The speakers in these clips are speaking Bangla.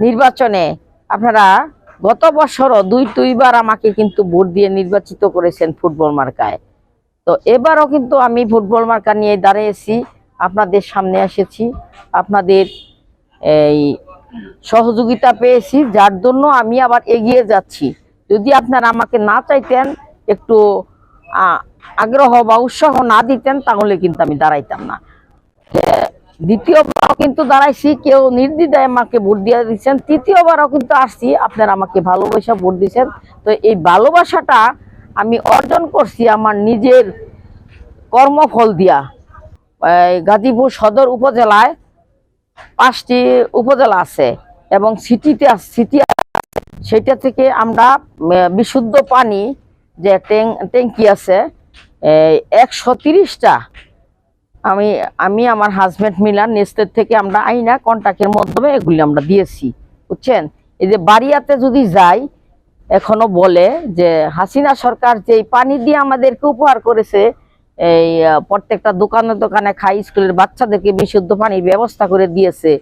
নির্বাচনে আপনারা গত বছরও দুই দুইবার আমাকে কিন্তু ভোট দিয়ে নির্বাচিত করেছেন ফুটবল মার্কায়। তো এবারও কিন্তু আমি ফুটবল মার্কা নিয়ে দাঁড়িয়েছি আপনাদের সামনে এসেছি, আপনাদের এই সহযোগিতা পেয়েছি, যার জন্য আমি আবার এগিয়ে যাচ্ছি। যদি আপনারা আমাকে না চাইতেন, একটু আগ্রহ বা উৎসাহ না দিতেন, তাহলে কিন্তু আমি দাঁড়াইতাম না। দ্বিতীয়বারও কিন্তু দাঁড়াইছি, কেউ নির্দ্বিধায় আমাকে ভোট দিয়ে দিচ্ছেন। তৃতীয়বারও কিন্তু আসছি, আপনারা আমাকে ভালোবাসা ভোট দিচ্ছেন। তো এই ভালোবাসাটা আমি অর্জন করছি আমার নিজের কর্মফল দিয়া। গাজীপুর সদর উপজেলায় পাঁচটি উপজেলা আছে এবং সিটিতে সিটি সেটা থেকে আমরা বিশুদ্ধ পানি যে ট্যাং ট্যাঙ্কি আছে একশো তিরিশটা আমি আমি আমার হাজবেন্ড মিলার নেস্তের থেকে আমরা আইনা কন্টাক্টের মাধ্যমে এগুলি আমরা দিয়েছি, বুঝছেন? এই যে বাড়িয়াতে যদি যাই, এখনও বলে যে হাসিনা সরকার যে পানি দিয়ে আমাদেরকে উপহার করেছে, এই প্রত্যেকটা দোকানে দোকানে খাই, স্কুলের বাচ্চাদেরকে বিশুদ্ধ পানির ব্যবস্থা করে দিয়েছে,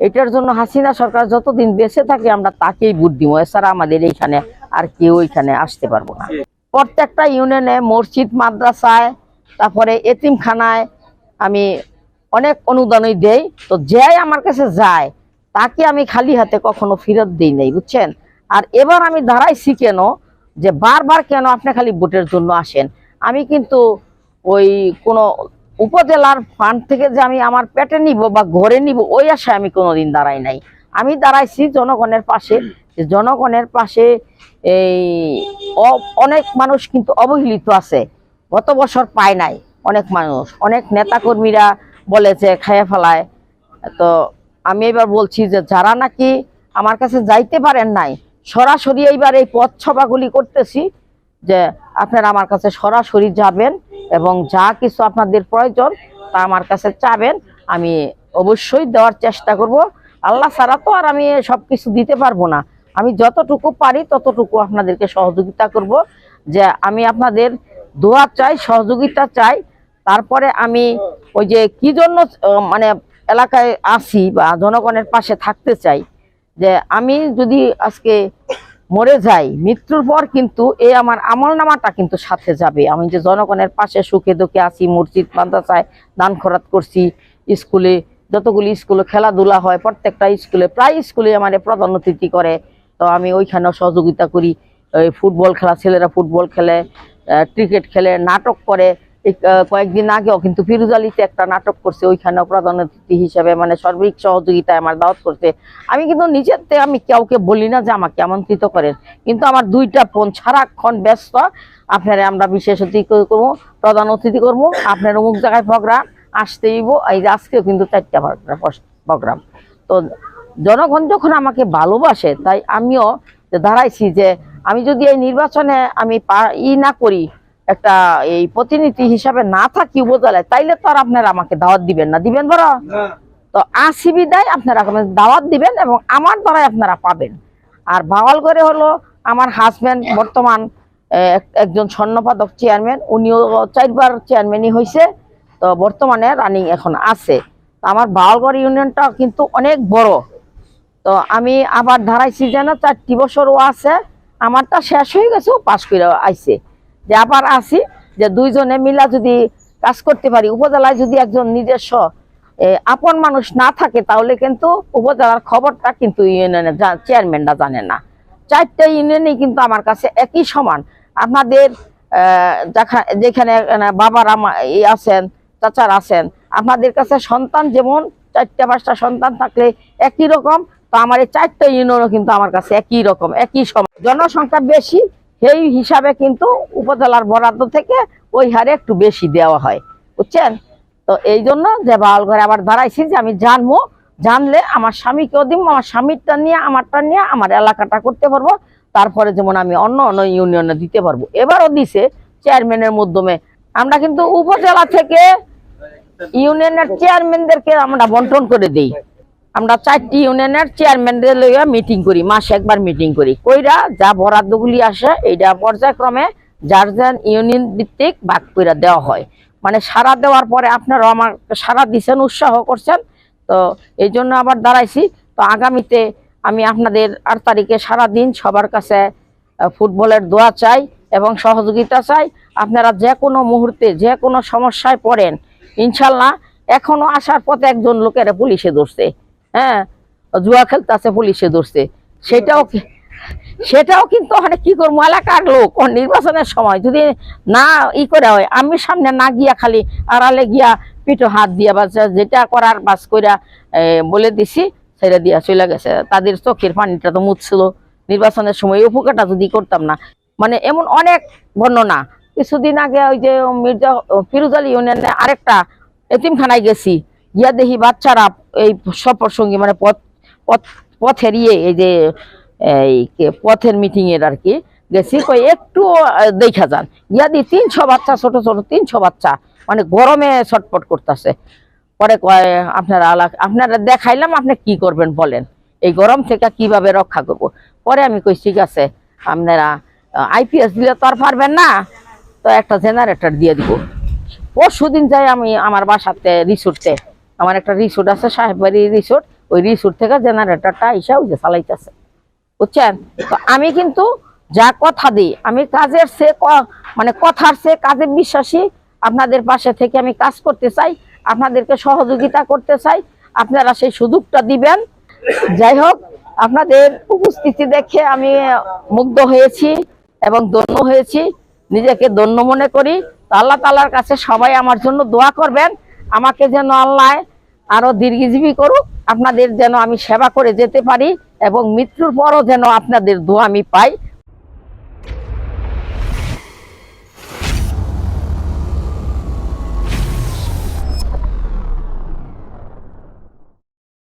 এটার জন্য হাসিনা সরকার যতদিন বেঁচে থাকে আমরা তাকেই ভোট দিব, এছাড়া আমাদের এইখানে আর কেউ এখানে আসতে পারব না। প্রত্যেকটা ইউনিয়নে মসজিদ, মাদ্রাসায়, তারপরে এতিমখানায় আমি অনেক অনুদানই দেই, তো যাই আমার কাছে যায়, তাকে আমি খালি হাতে কখনো ফেরত দিই নাই, বুঝছেন? আর এবার আমি দাঁড়াইছি কেন? যে বারবার কেন আপনি খালি ভোটের জন্য আসেন? আমি কিন্তু ওই কোনো উপজেলার ফান্ড থেকে যে আমি আমার পেটে নিব বা ঘরে নিব, ওই আশায় আমি কোনোদিন দাঁড়াই নাই। আমি দাঁড়াইছি জনগণের পাশে, যে জনগণের পাশে এই অনেক মানুষ কিন্তু অবহেলিত আছে, গত বছর পায় নাই। অনেক মানুষ, অনেক নেতাকর্মীরা বলে যে খাইয়ে ফেলায়। তো আমি এবার বলছি যে যারা নাকি আমার কাছে যাইতে পারেন নাই, সরাসরি এইবার এই পথ সভাগুলি করতেছি যে আপনারা আমার কাছে সরাসরি যাবেন এবং যা কিছু আপনাদের প্রয়োজন তা আমার কাছে চাবেন, আমি অবশ্যই দেওয়ার চেষ্টা করব। আল্লাহ ছাড়া তো আর আমি সব কিছু দিতে পারব না। আমি যতটুকু পারি ততটুকু আপনাদেরকে সহযোগিতা করব। যে আমি আপনাদের দোয়া চাই, সহযোগিতা চাই তারপরে আমি ওই যে কি জন্য মানে এলাকায় আসি বা জনগণের পাশে থাকতে চাই, যে আমি যদি আজকে মরে যাই, মৃত্যুর পর কিন্তু এই আমার আমল নামাটা কিন্তু সাথে যাবে। আমি যে জনগণের পাশে সুখে দুঃখে আছি মসজিদ, মাদ্রাসায় দান খরাত করছি, স্কুলে যতগুলি স্কুলে খেলাধুলা হয়, প্রত্যেকটা স্কুলে, প্রায় স্কুলে আমার প্রধান অতিথি করে। তো আমি ওইখানেও সহযোগিতা করি ফুটবল খেলা, ছেলেরা ফুটবল খেলে ক্রিকেট খেলে, নাটক করে। কয়েকদিন আগেও কিন্তু ফিরুজালিতে একটা নাটক করছে, ওইখানেও প্রধান অতিথি হিসেবে মানে সার্বিক সহযোগিতায় আমার দাওয়াত করছে। আমি কিন্তু নিজের থেকে আমি কাউকে বলি না যে আমাকে আমন্ত্রিত করেন, কিন্তু আমার দুইটা ফোন সারাক্ষণ ব্যস্ত। আপনারা আমরা বিশেষ অতিথি করব, প্রধান অতিথি করব, আপনার অমুক জায়গায় প্রোগ্রাম আসতেইব এই আজকেও কিন্তু চারটা প্রোগ্রাম। তো জনগণ যখন আমাকে ভালোবাসে, তাই আমিও দাঁড়াইছি যে আমি যদি এই নির্বাচনে আমি ই না করি একটা এই প্রতিনিধি হিসাবে না থাকি উপজেলায় তাইলে তো আর আপনারা আমাকে দাওয়াত দিবেন না। দিবেন বড়? তো আসি বিদায় আপনারা দাওয়াত দিবেন এবং আমার দ্বারাই আপনারা পাবেন। আর ভাওয়াল করে হলো আমার হাজব্যান্ড বর্তমান একজন স্বর্ণপদক চেয়ারম্যান উনিও চারবার চেয়ারম্যানই হয়েছে তো বর্তমানে রানিং এখন আছে। তো আমার বাওয়ালগড় ইউনিয়নটা কিন্তু অনেক বড়। তো আমি আবার ধারাইছি যেন চারটি বছরও আছে আমারটা শেষ হয়ে গেছে পাশ করে আইছে। যে আবার আসি, যে দুইজনে মিলা যদি কাজ করতে পারি, উপজেলায় যদি একজন নিজস্ব আপন মানুষ না থাকে, তাহলে কিন্তু উপজেলার খবরটা কিন্তু ইউনিয়নের চেয়ারম্যানরা জানে না। চারটা ইউনিয়নই কিন্তু আমার কাছে একই সমান। আপনাদের যেখানে বাবার আছেন, চাচার আছেন, আপনাদের কাছে সন্তান যেমন, চারটা পাঁচটা সন্তান থাকলে একই রকম, তো আমার এই চারটা ইউনিয়নও কিন্তু আমার কাছে একই রকম, একই সমান। জনসংখ্যা বেশি সেই হিসাবে কিন্তু উপজেলার বরাদ্দ থেকে ওই হারে একটু বেশি দেওয়া হয়। বুঝছেন? তো এই জন্য যে বাউল ঘরে আবার দাঁড়াইছি যে আমি জানব, জানলে আমার স্বামীকেও দিব, আমার স্বামীরটা নিয়ে, আমারটা নিয়ে, আমার এলাকাটা করতে পারব, তারপরে যেমন আমি অন্য অন্য ইউনিয়নে দিতে পারব। এবারও দিছে চেয়ারম্যানের মাধ্যমে। আমরা কিন্তু উপজেলা থেকে ইউনিয়নের চেয়ারম্যানদেরকে আমরা বন্টন করে দিই। আমরা চারটি ইউনিয়নের চেয়ারম্যানদের লইয়া মিটিং করি, মাসে একবার মিটিং করি। কইরা যা বরাদ্দগুলি আসে এইটা পর্যায়ক্রমে যার যার ইউনিয়ন ভিত্তিক ভাগ কইরা দেওয়া হয়। মানে সারা দেওয়ার পরে আপনারাও আমার সারা দিছেন, উৎসাহ করছেন, তো এই জন্য আবার দাঁড়াইছি। তো আগামীতে আমি আপনাদের আট তারিখে সারা দিন, সবার কাছে ফুটবলের দোয়া চাই এবং সহযোগিতা চাই। আপনারা যে কোনো মুহূর্তে, যে কোনো সমস্যায় পড়েন, ইনশাল্লাহ এখনও আসার পথে একজন লোকের পুলিশে ধরছে। হ্যাঁ? জুয়া খেলতেছে, পুলিশে ধরছে। সেটাও সেটাও কিন্তু ওখানে কি করব? এলাকার লোক নির্বাচনের সময়? যদি না ই করে হয়, আমি সামনে না গিয়া খালি আড়ালে গিয়া পিঠো হাত দিয়া বা যেটা করার বাস কইরা বলে দিছি সেটা দিয়া চলে গেছে। তাদের চোখের পানিটা তো মুছছিল। নির্বাচনের সময় উপকারটা যদি করতাম না। মানে এমন অনেক বর্ণনা। কিছুদিন আগে ওই যে মির্জা ফিরোজ আলী ইউনিয়নে আরেকটা এতিমখানায় গেছি। গিয়া দেখি বাচ্চারা এই সফর সঙ্গী মানে পথ পথ, পথের ইয়ে এই যে, এই পথের মিটিং এর আর কি, গেছি, কই একটু দেখা যান। গিয়া দি তিনশো বাচ্চা, ছোট ছোট তিনশো বাচ্চা মানে গরমে ছটপট করতেছে। পরে কয়, আপনারা আপনারা দেখাইলাম, আপনি কি করবেন বলেন। এই গরম থেকে কীভাবে রক্ষা করব? পরে আমি কই, ঠিক আছে, আপনারা আইপিএস দিলে তো আর পারবেন না। তো একটা জেনারেটর দিয়ে দিব। পরশু দিন যাই আমি আমার বাসাতে রিসোর্টে আমার একটা রিসোর্ট আছে, সাহেববাড়ি রিসোর্ট ওই রিসোর্ট থেকে জেনারেটরটা এসে ওই যে চালাইতেছে। বুঝছেন? তো আমি কিন্তু যা কথা দিই, আমি কাজের সে মানে কথার সে কাজে বিশ্বাসী, আপনাদের পাশে থেকে আমি কাজ করতে চাই, আপনাদেরকে সহযোগিতা করতে চাই, আপনারা সেই সুযোগটা দিবেন। যাই হোক, আপনাদের উপস্থিতি দেখে আমি মুগ্ধ হয়েছি এবং ধন্য হয়েছি। নিজেকে ধন্য মনে করি। আল্লাহ তালার কাছে সবাই আমার জন্য দোয়া করবেন। আমাকে যেন আল্লাহ আরও দীর্ঘজীবী করুক, আপনাদের যেন আমি সেবা করে যেতে পারি এবং মৃত্যুর পরও যেন আপনাদের দোয়া আমি পাই।